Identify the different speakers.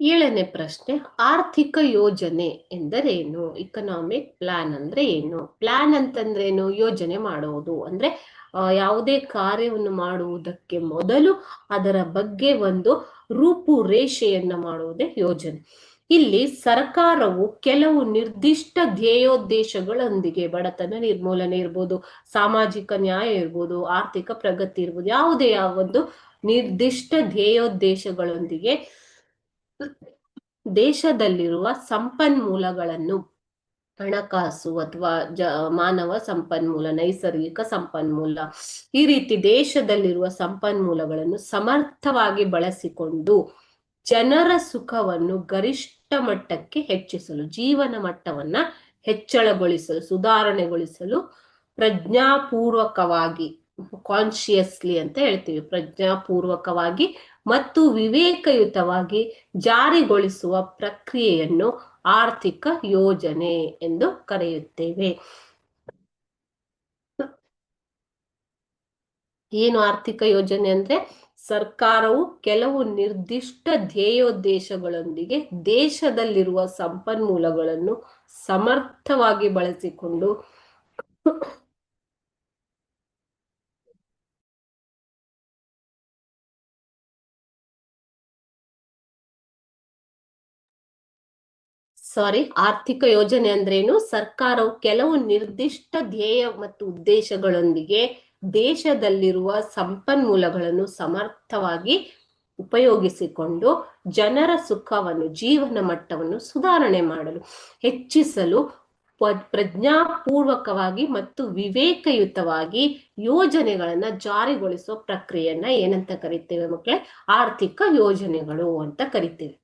Speaker 1: ಏಳನೇ ಪ್ರಶ್ನೆ, ಆರ್ಥಿಕ ಯೋಜನೆ ಎಂದರೇನು? ಇಕನಾಮಿಕ್ ಪ್ಲಾನ್ ಅಂದ್ರೆ ಏನು? ಪ್ಲಾನ್ ಅಂತಂದ್ರೆ ಏನು ಯೋಜನೆ ಮಾಡುವುದು ಅಂದ್ರೆ ಯಾವುದೇ ಕಾರ್ಯವನ್ನು ಮಾಡುವುದಕ್ಕೆ ಮೊದಲು ಅದರ ಬಗ್ಗೆ ಒಂದು ರೂಪುರೇಷೆಯನ್ನ ಮಾಡುವುದೇ ಯೋಜನೆ. ಇಲ್ಲಿ ಸರ್ಕಾರವು ಕೆಲವು ನಿರ್ದಿಷ್ಟ ಧ್ಯೇಯೋದ್ದೇಶಗಳೊಂದಿಗೆ ಬಡತನ ನಿರ್ಮೂಲನೆ ಇರ್ಬೋದು, ಸಾಮಾಜಿಕ ನ್ಯಾಯ ಇರ್ಬೋದು, ಆರ್ಥಿಕ ಪ್ರಗತಿ ಇರ್ಬೋದು, ಯಾವುದೇ ಆ ಒಂದು ನಿರ್ದಿಷ್ಟ ಧ್ಯೇಯೋದ್ದೇಶಗಳೊಂದಿಗೆ ದೇಶದಲ್ಲಿರುವ ಸಂಪನ್ಮೂಲಗಳನ್ನು ಹಣಕಾಸು ಅಥವಾ ಜ, ಮಾನವ ಸಂಪನ್ಮೂಲ, ನೈಸರ್ಗಿಕ ಸಂಪನ್ಮೂಲ, ಈ ರೀತಿ ದೇಶದಲ್ಲಿರುವ ಸಂಪನ್ಮೂಲಗಳನ್ನು ಸಮರ್ಥವಾಗಿ ಬಳಸಿಕೊಂಡು ಜನರ ಸುಖವನ್ನು ಗರಿಷ್ಠ ಮಟ್ಟಕ್ಕೆ ಹೆಚ್ಚಿಸಲು, ಜೀವನ ಮಟ್ಟವನ್ನ ಹೆಚ್ಚಳಗೊಳಿಸಲು, ಸುಧಾರಣೆಗೊಳಿಸಲು ಪ್ರಜ್ಞಾಪೂರ್ವಕವಾಗಿ ಕಾನ್ಶಿಯಸ್ಲಿ ಅಂತ ಹೇಳ್ತೀವಿ, ಪ್ರಜ್ಞಾಪೂರ್ವಕವಾಗಿ ಮತ್ತು ವಿವೇಕಯುತವಾಗಿ ಜಾರಿಗೊಳಿಸುವ ಪ್ರಕ್ರಿಯೆಯನ್ನು ಆರ್ಥಿಕ ಯೋಜನೆ ಎಂದು ಕರೆಯುತ್ತೇವೆ. ಏನು ಆರ್ಥಿಕ ಯೋಜನೆ ಅಂದ್ರೆ? ಸರ್ಕಾರವು ಕೆಲವು ನಿರ್ದಿಷ್ಟ ಧ್ಯೇಯೋದ್ದೇಶಗಳೊಂದಿಗೆ ದೇಶದಲ್ಲಿರುವ ಸಂಪನ್ಮೂಲಗಳನ್ನು ಸಮರ್ಥವಾಗಿ ಬಳಸಿಕೊಂಡು ಸಾರಿ ಆರ್ಥಿಕ ಯೋಜನೆ ಅಂದ್ರೇನು? ಸರ್ಕಾರವು ಕೆಲವು ನಿರ್ದಿಷ್ಟ ಧ್ಯೇಯ ಮತ್ತು ಉದ್ದೇಶಗಳೊಂದಿಗೆ ದೇಶದಲ್ಲಿರುವ ಸಂಪನ್ಮೂಲಗಳನ್ನು ಸಮರ್ಥವಾಗಿ ಉಪಯೋಗಿಸಿಕೊಂಡು ಜನರ ಸುಖವನ್ನು, ಜೀವನ ಮಟ್ಟವನ್ನು ಸುಧಾರಣೆ ಮಾಡಲು, ಹೆಚ್ಚಿಸಲು ಪ್ರಜ್ಞಾಪೂರ್ವಕವಾಗಿ ಮತ್ತು ವಿವೇಕಯುತವಾಗಿ ಯೋಜನೆಗಳನ್ನ ಜಾರಿಗೊಳಿಸುವ ಪ್ರಕ್ರಿಯೆಯನ್ನ ಏನಂತ ಕರಿತೇವೆ ಮಕ್ಕಳೇ ಆರ್ಥಿಕ ಯೋಜನೆಗಳು ಅಂತ ಕರಿತೇವೆ.